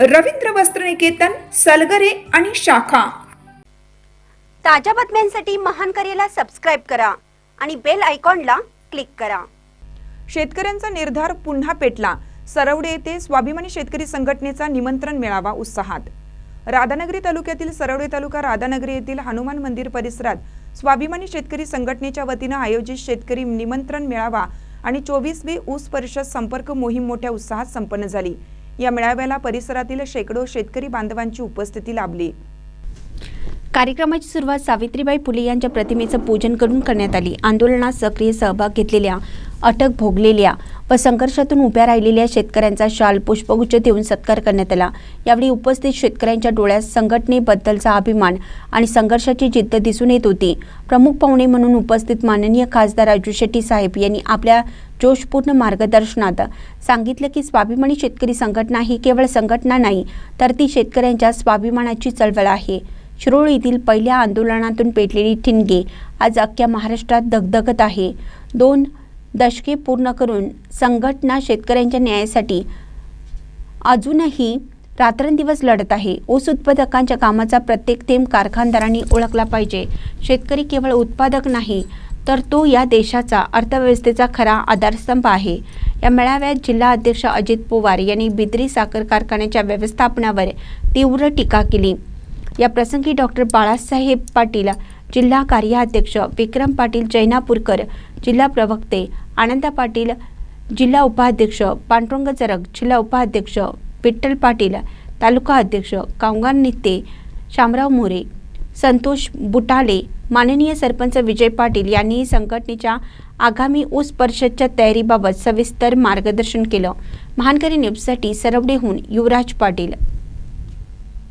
रवींद्र वस्त्रनिकेतन सलगरे आणि शाखा. ताज्या बातम्यांसाठी महान करेला सबस्क्राईब करा आणि बेल आयकॉनला क्लिक करा. शेतकऱ्यांचा निर्धार पुन्हा पेटला. सरवडे येथे स्वाभिमानी शेतकरी संघटनेचा निमंत्रण मेळावा उत्साहात. राधानगरी तालुक्यातील सरवडे तालुका राधानगरी येथील हनुमान मंदिर परिसरात स्वाभिमानी शेतकरी संघटनेच्या वतीनं आयोजित शेतकरी निमंत्रण मेळावा आणि चोवीसवी ऊस परिषद संपर्क मोहीम मोठ्या उत्साहात संपन्न झाली. या मेळाव्याला परिसरातील शेकडो शेतकरी बांधवांची उपस्थिती लाभली. कार्यक्रमाची सुरुवात सावित्रीबाई फुले यांच्या प्रतिमेचं पूजन करून करण्यात आली. आंदोलनात सक्रिय सहभाग घेतलेल्या अटक भोगलेल्या व संघर्षातून उभ्या राहिलेल्या शेतकऱ्यांचा शाल पुष्पगुच्छ देऊन सत्कार करण्यात आला. यावेळी उपस्थित शेतकऱ्यांच्या डोळ्यात संघटनेबद्दलचा अभिमान आणि संघर्षाची जिद्द दिसून येत होती. प्रमुख पाहुणे म्हणून उपस्थित माननीय खासदार राजू शेट्टी साहेब यांनी आपल्या जोशपूर्ण मार्गदर्शनात सांगितलं की स्वाभिमानी शेतकरी संघटना ही केवळ संघटना नाही तर ती शेतकऱ्यांच्या स्वाभिमानाची चळवळ आहे. शिरोळ येथील पहिल्या आंदोलनातून पेटलेली ठिणगे आज अख्ख्या महाराष्ट्रात दगदगत आहे. दोन दशके पूर्ण करून संघटना शेतकऱ्यांच्या न्यायासाठी अजूनही रात्रंदिवस लढत आहे. ऊस उत्पादकांच्या कामाचा प्रत्येक थेंब कारखानदारांनी ओळखला पाहिजे. शेतकरी केवळ उत्पादक नाही तर तो या देशाचा अर्थव्यवस्थेचा खरा आधारस्तंभ आहे. या मेळाव्यात जिल्हा अध्यक्ष अजित पवार यांनी बिद्री साखर कारखान्याच्या व्यवस्थापनावर तीव्र टीका केली. या प्रसंगी डॉक्टर बाळासाहेब पाटील जिल्हा कार्याध्यक्ष विक्रम पाटील जैनापूरकर जिल्हा प्रवक्ते आनंदा पाटील जिल्हा उपाध्यक्ष पांडुरंग चरक जिल्हा उपाध्यक्ष विठ्ठल पाटील तालुका अध्यक्ष कावगान नेते शामराव मोरे संतोष बुटाले माननीय सरपंच विजय पाटील यांनी संघटनेच्या आगामी ऊस परिषदच्या तयारीबाबत सविस्तर मार्गदर्शन केलं. महानकरी न्यूजसाठी सरवडेहून युवराज पाटील.